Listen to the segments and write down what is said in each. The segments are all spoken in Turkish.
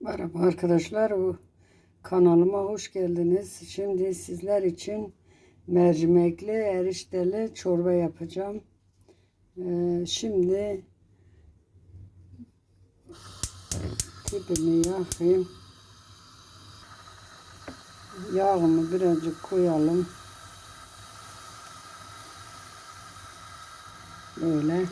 Merhaba arkadaşlar. Kanalıma hoş geldiniz. Şimdi sizler için mercimekli erişteli çorba yapacağım. Ee, şimdi tipini yakayım. Yağımı birazcık koyalım. Böyle.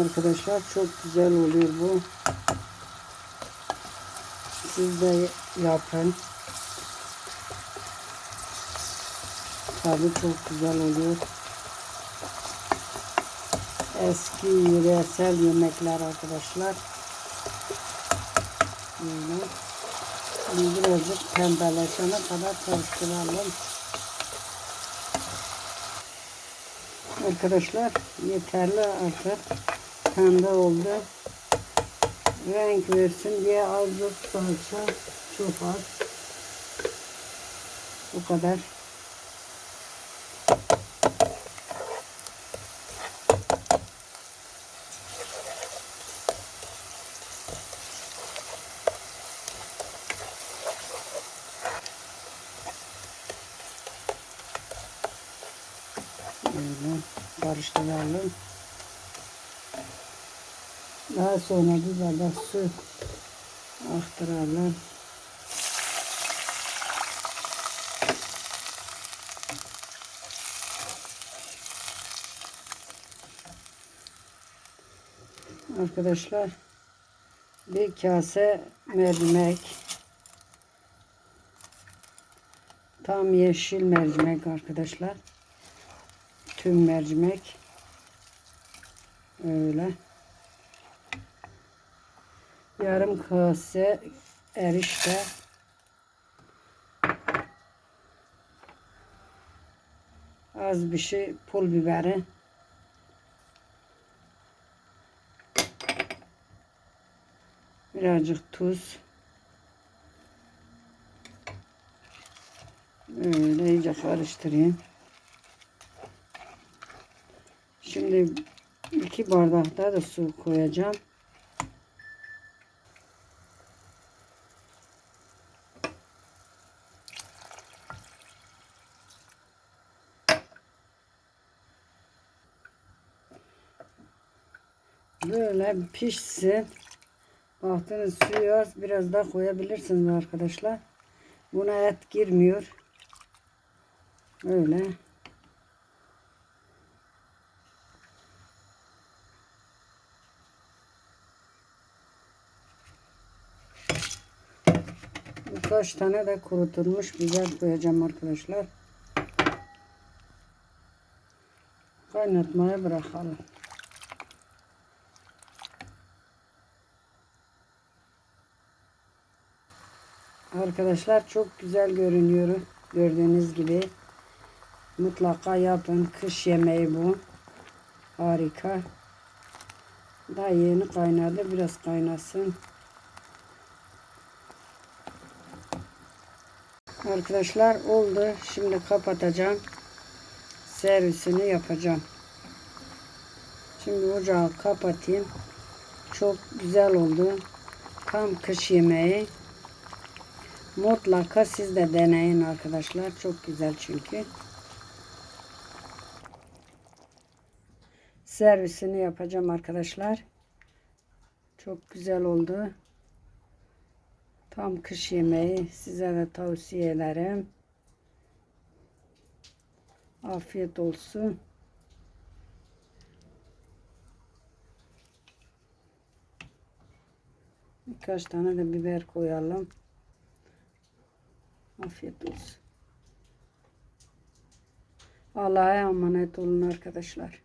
Arkadaşlar çok güzel oluyor bu. Siz de yapın. Tadı çok güzel oluyor. Eski yöresel yemekler arkadaşlar. Böyle. Birazcık pembeleşene kadar karıştıralım. Arkadaşlar yeterli artık pembe oldu. Renk versin diye azıcık salça çok az. Bu kadar. Böyle karıştıralım. Daha sonra bardak su aktaralım. Arkadaşlar bir kase mercimek. Tam yeşil mercimek arkadaşlar. Tüm mercimek. Öyle yarım kase erişte. Az bir şey pul biberi. Birazcık tuz. Öyle iyice karıştırayım. Şimdi iki bardak daha da su koyacağım. Böyle pişsin. Baktınız suyu az biraz daha koyabilirsiniz arkadaşlar. Buna et girmiyor. Öyle. Birkaç tane de kurutulmuş biber koyacağım arkadaşlar. Kaynatmaya bırakalım. Arkadaşlar çok güzel görünüyor. Gördüğünüz gibi. Mutlaka yapın. Kış yemeği bu. Harika. Daha yeni kaynadı. Biraz kaynasın. Arkadaşlar oldu. Şimdi kapatacağım. Servisini yapacağım. Şimdi ocağı kapatayım. Çok güzel oldu. Tam kış yemeği. Mutlaka siz de deneyin arkadaşlar. Çok güzel çünkü. Servisini yapacağım arkadaşlar. Çok güzel oldu. Tam kış yemeği size de tavsiye ederim. Afiyet olsun. Birkaç tane de biber koyalım. Afiyet olsun. Allah'a emanet olun arkadaşlar.